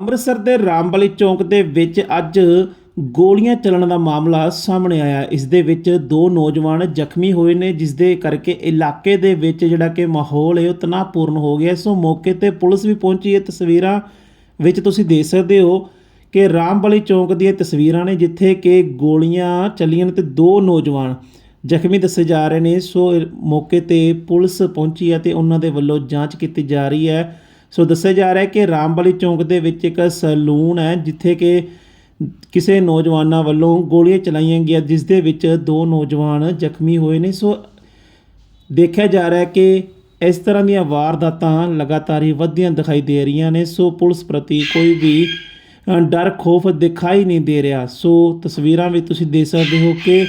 ਅੰਮ੍ਰਿਤਸਰ ਦੇ ਰਾਮਬਲੀ ਚੌਂਕ ਦੇ ਵਿੱਚ ਅੱਜ ਗੋਲੀਆਂ ਚੱਲਣ ਦਾ ਮਾਮਲਾ ਸਾਹਮਣੇ ਆਇਆ। ਇਸ ਦੇ ਵਿੱਚ ਦੋ ਨੌਜਵਾਨ ਜ਼ਖਮੀ ਹੋਏ ਨੇ, ਜਿਸ ਦੇ ਕਰਕੇ ਇਲਾਕੇ ਦੇ ਵਿੱਚ ਜਿਹੜਾ ਕਿ ਮਾਹੌਲ ਹੈ ਉਹ ਤਣਾਅਪੂਰਨ ਹੋ ਗਿਆ। ਸੋ ਮੌਕੇ ਤੇ ਪੁਲਿਸ ਵੀ ਪਹੁੰਚੀ। ਹੈ ਤਸਵੀਰਾਂ ਵਿੱਚ ਤੁਸੀਂ ਦੇਖ ਸਕਦੇ ਹੋ ਕਿ ਰਾਮਬਲੀ ਚੌਂਕ ਦੀਆਂ ਤਸਵੀਰਾਂ ਨੇ ਜਿੱਥੇ ਕਿ ਗੋਲੀਆਂ ਚੱਲੀਆਂ ਨੇ ਤੇ ਦੋ ਨੌਜਵਾਨ ਜ਼ਖਮੀ ਦੱਸੇ ਜਾ ਰਹੇ ਨੇ। ਸੋ ਮੌਕੇ ਤੇ ਪੁਲਿਸ ਪਹੁੰਚੀ ਹੈ ਤੇ ਉਹਨਾਂ ਦੇ ਵੱਲੋਂ ਜਾਂਚ ਕੀਤੀ ਜਾ ਰਹੀ ਹੈ। ਸੋ ਦੱਸਿਆ ਜਾ ਰਿਹਾ ਹੈ ਕਿ ਰਾਮਬਲੀ ਚੌਂਕ ਦੇ ਵਿੱਚ ਇੱਕ ਸੈਲੂਨ ਹੈ, ਜਿੱਥੇ ਕਿ ਕਿਸੇ ਨੌਜਵਾਨਾਂ ਵੱਲੋਂ ਗੋਲੀਆਂ ਚਲਾਈਆਂ ਗਈਆਂ, ਜਿਸ ਦੇ ਵਿੱਚ ਦੋ ਨੌਜਵਾਨ ਜ਼ਖਮੀ ਹੋਏ ਨੇ। ਸੋ ਦੇਖਿਆ ਜਾ ਰਿਹਾ ਹੈ ਕਿ ਇਸ ਤਰ੍ਹਾਂ ਦੀਆਂ ਵਾਰਦਾਤਾਂ ਲਗਾਤਾਰ ਹੀ ਵਧਦੀਆਂ ਦਿਖਾਈ ਦੇ ਰਹੀਆਂ ਨੇ। ਸੋ ਪੁਲਿਸ ਪ੍ਰਤੀ ਕੋਈ ਵੀ ਡਰ, ਖੋਫ ਦਿਖਾਈ ਨਹੀਂ ਦੇ ਰਿਹਾ। ਸੋ ਤਸਵੀਰਾਂ ਵਿੱਚ ਤੁਸੀਂ ਦੇਖ ਸਕਦੇ ਹੋ ਕਿ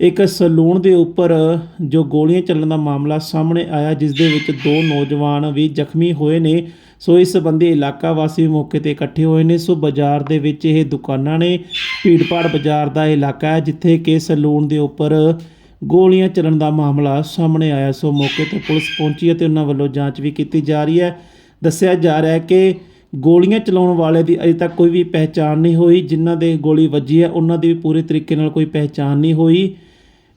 ਇੱਕ ਸਲੂਨ ਦੇ ਉੱਪਰ ਜੋ ਗੋਲੀਆਂ ਚੱਲਣ ਦਾ ਮਾਮਲਾ ਸਾਹਮਣੇ ਆਇਆ, ਜਿਸ ਦੇ ਵਿੱਚ ਦੋ ਨੌਜਵਾਨ ਵੀ ਜ਼ਖਮੀ ਹੋਏ ਨੇ। ਸੋ ਇਸ ਸੰਬੰਧੀ ਇਲਾਕਾ ਵਾਸੀ ਮੌਕੇ ਤੇ ਇਕੱਠੇ ਹੋਏ ਨੇ। ਸੋ ਬਾਜ਼ਾਰ ਦੇ ਵਿੱਚ ਇਹ ਦੁਕਾਨਾਂ ਨੇ ਭੀੜਪਾੜ ਬਾਜ਼ਾਰ ਦਾ ਇਲਾਕਾ ਹੈ, ਜਿੱਥੇ ਕਿ ਸਲੂਨ ਦੇ ਉੱਪਰ ਗੋਲੀਆਂ ਚੱਲਣ ਦਾ ਮਾਮਲਾ ਸਾਹਮਣੇ ਆਇਆ। ਸੋ ਮੌਕੇ ਤੇ ਪੁਲਿਸ ਪਹੁੰਚੀ ਹੈ ਤੇ ਉਹਨਾਂ ਵੱਲੋਂ ਜਾਂਚ ਵੀ ਕੀਤੀ ਜਾ ਰਹੀ ਹੈ। ਦੱਸਿਆ ਜਾ ਰਿਹਾ ਹੈ ਕਿ ਗੋਲੀਆਂ ਚਲਾਉਣ ਵਾਲੇ ਦੀ ਅਜੇ ਤੱਕ ਕੋਈ ਵੀ ਪਹਿਚਾਣ ਨਹੀਂ ਹੋਈ। ਜਿਨ੍ਹਾਂ ਦੇ ਗੋਲੀ ਵੱਜੀ ਹੈ, ਉਹਨਾਂ ਦੀ ਵੀ ਪੂਰੇ ਤਰੀਕੇ ਨਾਲ ਕੋਈ ਪਹਿਚਾਣ ਨਹੀਂ ਹੋਈ।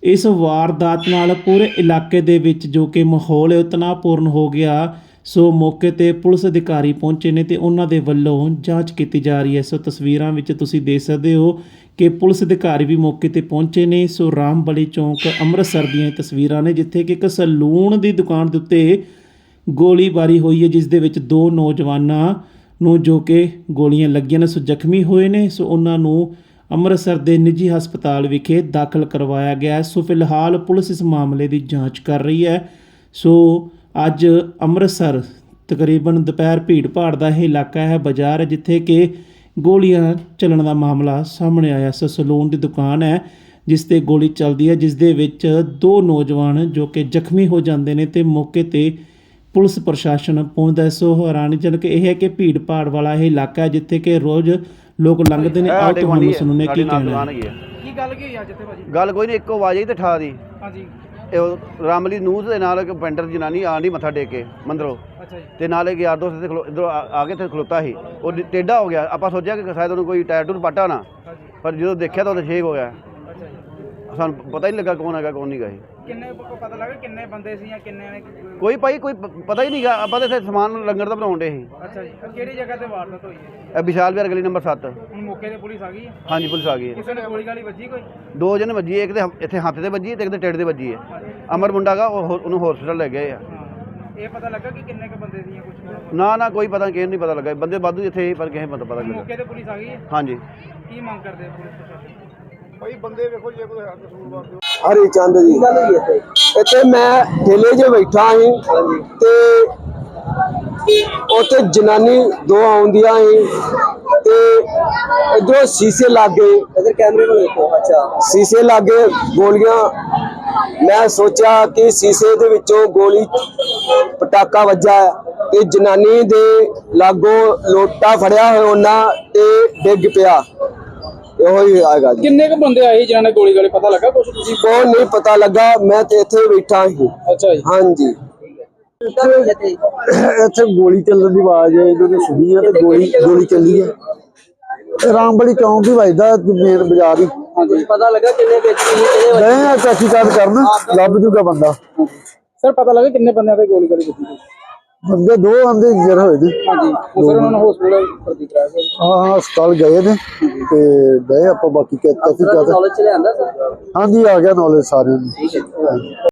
ਇਸ ਵਾਰਦਾਤ ਨਾਲ ਪੂਰੇ ਇਲਾਕੇ ਦੇ ਵਿੱਚ ਜੋ ਕਿ ਮਾਹੌਲ ਹੈ, ਉਹ ਤਣਾਅਪੂਰਨ ਹੋ ਗਿਆ। ਸੋ ਮੌਕੇ ਤੇ ਪੁਲਿਸ ਅਧਿਕਾਰੀ ਪਹੁੰਚੇ ਨੇ ਤੇ ਉਹਨਾਂ ਦੇ ਵੱਲੋਂ ਜਾਂਚ ਕੀਤੀ ਜਾ ਰਹੀ ਹੈ। ਸੋ ਤਸਵੀਰਾਂ ਵਿੱਚ ਤੁਸੀਂ ਦੇਖ ਸਕਦੇ ਹੋ ਕਿ ਪੁਲਿਸ ਅਧਿਕਾਰੀ ਵੀ ਮੌਕੇ ਤੇ ਪਹੁੰਚੇ ਨੇ। ਸੋ ਰਾਮਬਲੀ ਚੌਂਕ, ਅੰਮ੍ਰਿਤਸਰ ਦੀਆਂ ਤਸਵੀਰਾਂ ਨੇ, ਜਿੱਥੇ ਕਿ ਇੱਕ ਸਲੂਨ ਦੀ ਦੁਕਾਨ ਦੇ ਉੱਤੇ ਗੋਲੀਬਾਰੀ ਹੋਈ ਹੈ, ਜਿਸ ਦੇ ਵਿੱਚ ਦੋ ਨੌਜਵਾਨਾਂ ਨੂੰ ਜੋ ਕਿ ਗੋਲੀਆਂ ਲੱਗੀਆਂ ਨੇ, ਸੋ ਜ਼ਖਮੀ ਹੋਏ ਨੇ। ਸੋ ਉਹਨਾਂ ਨੂੰ ਅੰਮ੍ਰਿਤਸਰ ਦੇ ਨਿੱਜੀ ਹਸਪਤਾਲ ਵਿਖੇ ਦਾਖਲ ਕਰਵਾਇਆ ਗਿਆ ਸੋ ਫਿਲਹਾਲ ਪੁਲਿਸ ਇਸ ਮਾਮਲੇ ਦੀ ਜਾਂਚ ਕਰ ਰਹੀ ਹੈ। ਸੋ ਅੱਜ ਅੰਮ੍ਰਿਤਸਰ ਤਕਰੀਬਨ ਦੁਪਹਿਰ ਭੀੜ ਭਾੜ ਦਾ ਇਹ ਇਲਾਕਾ ਹੈ, ਬਾਜ਼ਾਰ ਜਿੱਥੇ ਕਿ ਗੋਲੀਆਂ ਚੱਲਣ ਦਾ ਮਾਮਲਾ ਸਾਹਮਣੇ ਆਇਆ। ਸੋ ਸਲੂਨ ਦੀ ਦੁਕਾਨ ਹੈ, ਜਿਸ ਤੇ ਗੋਲੀ ਚੱਲਦੀ ਹੈ, ਜਿਸ ਦੇ ਵਿੱਚ ਦੋ ਨੌਜਵਾਨ ਜੋ ਕਿ ਜ਼ਖਮੀ ਹੋ ਜਾਂਦੇ ਨੇ ਤੇ ਮੌਕੇ ਤੇ ਪੁਲਿਸ ਪ੍ਰਸ਼ਾਸਨ ਪਹੁੰਚਦਾ ਹੈ। ਸੋ ਹੈਰਾਨੀਜਨਕ ਇਹ ਹੈ ਕਿ ਭੀੜ ਭਾੜ ਵਾਲਾ ਇਹ ਇਲਾਕਾ ਹੈ ਜਿੱਥੇ ਕਿ ਰੋਜ਼ ਲੋਕ ਲੰਘਦੇ ਨੇ ਆਓ ਤੁਹਾਨੂੰ ਸੁਣਨੇ ਕੀ ਕਹਿਣਾ ਹੈ। ਕੀ ਗੱਲ ਕੀ ਹੋਈ ਅੱਜ ਇੱਥੇ ਭਾਜੀ? ਗੱਲ ਕੋਈ ਨਹੀਂ ਇੱਕੋ ਆਵਾਜ਼ ਆਈ ਤੇ ਠਾ ਦੀ। ਹਾਂਜੀ। ਇਹ ਉਹ ਰਾਮਲੀ ਨੂੰਹ ਦੇ ਨਾਲ ਇੱਕ ਪੈਂਟਰ ਜਨਾਨੀ ਆਣ ਦੀ ਮੱਥਾ ਟੇਕ ਕੇ ਮੰਦਰੋਂ। ਅੱਛਾ ਜੀ। ਤੇ ਨਾਲ ਇੱਕ ਯਾਰ ਦੋਸਤ ਤੇ ਖਲੋ ਇਧਰੋਂ ਆ ਕੇ ਤੇ ਖਲੋਤਾ ਸੀ। ਉਹ ਡ- ਟੇਢਾ ਹੋ ਗਿਆ। ਆਪਾਂ ਸੋਚਿਆ ਕਿ ਸ਼ਾਇਦ ਉਹਨੂੰ ਕੋਈ ਟਾਇਰ ਟੂਰ ਪਾਟਾ ਨਾ। ਹਾਂਜੀ। ਪਰ ਜਦੋਂ ਦੇਖਿਆ ਤਾਂ ਉਹ ਛੇਕ ਹੋ ਗਿਆ। ਅੱਛਾ ਜੀ। ਸਾਨੂੰ ਪਤਾ ਹੀ ਨਹੀਂ ਲੱਗਾ ਕੌਣ ਹੈਗਾ ਕੌਣ ਨਹੀਂ ਗਾ ਇਹ। ਕਿੰਨੇ ਪ- ਪਤਾ ਲੱਗਾ ਕਿੰਨੇ ਬੰਦੇ ਸੀ ਜਾਂ ਕਿੰਨੇ ਨੇ ਕੋਈ ਭਾਈ ਕੋਈ ਪ- ਪਤਾ ਹੀ ਨਹੀਂਗਾ ਆਪਾਂ ਤਾਂ ਇੱਥੇ ਸਮਾਨ ਲੰਗਰ ਦਾ ਬਣਾਉਣ ਦੇ ਸੀ। ਅੱਛਾ ਜੀ ਕਿਹੜੀ ਜਗ੍ਹਾ ਤੇ ਵਾਰਦਾਤ ਹੋਈ ਹੈ? ਇਹ ਵਿਸ਼ਾਲ ਵਿਹਾਰ ਗਲੀ ਨੰਬਰ 7 ਹੁਣ ਮੌਕੇ ਤੇ ਪੁਲਿਸ ਆ ਗਈ ਹੈ? ਹਾਂਜੀ ਪੁਲਿਸ ਆ ਗਈ ਹੈ। ਕਿਸੇ ਨੇ ਗੋਲੀ ਗਾਲੀ ਵੱਜੀ ਕੋਈ? ਦੋ ਜਣੇ ਵੱਜੀ ਹੈ, ਇੱਕ ਤੇ ਹ- ਇੱਥੇ ਹੱਥ ਤੇ ਵੱਜੀ ਹੈ ਤੇ ਇੱਕ ਤੇ ਟੇਢ ਤੇ ਵੱਜੀ ਹੈ। ਅਮਰ ਮੁੰਡਾ ਗਾ ਉਹ ਹੋ- ਉਹਨੂੰ ਹਸਪੀਟਲ ਲੈ ਗਏ ਆ। ਹਾਂ ਇਹ ਪਤਾ ਲੱਗਾ ਕਿ ਕਿੰਨੇ ਕ ਬੰਦੇ ਸੀ ਜਾਂ ਕੁਝ ਨਾ ਨਾ ਕੋਈ ਪਤਾ ਕਿਸੇ ਨੂੰ ਨਹੀਂ ਪਤਾ ਲੱਗਾ। ਬੰਦੇ ਵਾਧੂ ਇੱਥੇ ਸੀ ਪਰ ਕਿਸੇ ਨੂੰ ਪਤਾ ਪਤਾ ਨਹੀਂ ਲੱਗਾ। ਮੌਕੇ ਤੇ ਪੁਲਿਸ ਆ ਗਈ ਹੈ? ਹਾਂਜੀ। ਕੀ ਮੰਗ ਕਰਦੇ ਆ ਪੁਲਿਸ ਪ੍ਰਸ਼ਾਸਨ ਹਰੀ ਚੰਦ ਜੀ। ਇੱਥੇ? ਮੈਂ ਠੇਲੇ 'ਚ ਬੈਠਾ ਸੀ ਤੇ ਉੱਥੇ ਜਨਾਨੀ ਦੋ ਆਉਂਦੀਆਂ ਸੀ ਤੇ ਇਧਰੋਂ ਸ਼ੀਸ਼ੇ ਲੱਗੇ ਇਧਰ ਕੈਮਰੇ ਨੂੰ ਦੇਖੋ ਅੱਛਾ। ਸ਼ੀਸ਼ੇ ਲੱਗੇ ਗੋਲੀਆਂ। ਮੈਂ ਸੋਚਿਆ ਕਿ ਸ਼ੀਸ਼ੇ ਦੇ ਵਿੱਚੋਂ ਗੋਲੀ ਪਟਾਕਾ ਵੱਜਾ ਤੇ ਜਨਾਨੀ ਦੇ ਲਾਗੋਂ ਲੋਟਾ ਫੜਿਆ ਹੋਇਆ ਉਹਨਾਂ ਤੇ ਡਿੱਗ ਪਿਆ। ਇਹੋ ਹੀ ਆਏਗਾ ਜੀ। ਕਿੰਨੇ ਕ ਬੰਦੇ ਆਏ ਜਿਨ੍ਹਾਂ ਨੇ ਗੋਲੀ ਗਾਲੀ ਪਤਾ ਲੱਗਾ ਕੁਝ ਤੁਸੀਂ? ਕੌਣ ਨਹੀਂ ਪਤਾ ਲੱਗਾ ਮੈਂ ਤੇ ਇੱਥੇ ਬੈਠਾ ਸੀ। ਅੱਛਾ ਜੀ। ਹਾਂਜੀ। ਇੱਥੇ ਗੋਲੀ ਚੱਲਣ ਦੀ ਆਵਾਜ਼ ਜਦੋਂ ਸੁਣੀ ਹੈ ਤੇ ਗੋਲੀ ਗੋਲੀ ਚੱਲੀ ਹੈ। ਇਹ ਰਾਮਬੜੀ ਚੌਂਕ ਹੀ ਵੱਜਦਾ ਮੇਨ ਬਾਜ਼ਾਰ ਹੀ। ਹਾਂਜੀ। ਪਤਾ ਲੱਗਾ ਕਿੰਨੇ ਵਿਅਕਤੀ ਸੀ ਕਿਹਦੇ ਮੈਂ ਤਹਿਕੀਕਾਤ ਕਰਨ ਲੱਭ ਜੂਗਾ ਬੰਦਾ। ਸਰ ਪਤਾ ਲੱਗਾ ਕਿੰਨੇ ਬੰਦਿਆਂ ਤੇ ਗੋਲੀ ਗਾਲੀ ਵੱਜੀ? ਬੰਦੇ ਦੋ ਆਂਦੇ ਜਰ ਹੋਏ ਨੇ ਹਾਂਜੀ। ਸਰ ਉਹਨਾਂ ਨੂੰ ਹਸਪੀਟਲ ਭਰਤੀ ਕਰਾਇਆ ਗਿਆ ਹਾਂ ਹਸਪਤਾਲ ਗਏ ਨੇ ਤੇ ਗਏ ਆਪਾਂ ਬਾਕੀ ਚ ਲਿਆਂਦਾ ਸਰ? ਹਾਂਜੀ ਆ ਗਿਆ ਨੌਲੇਜ ਸਾਰਿਆਂ ਨੂੰ।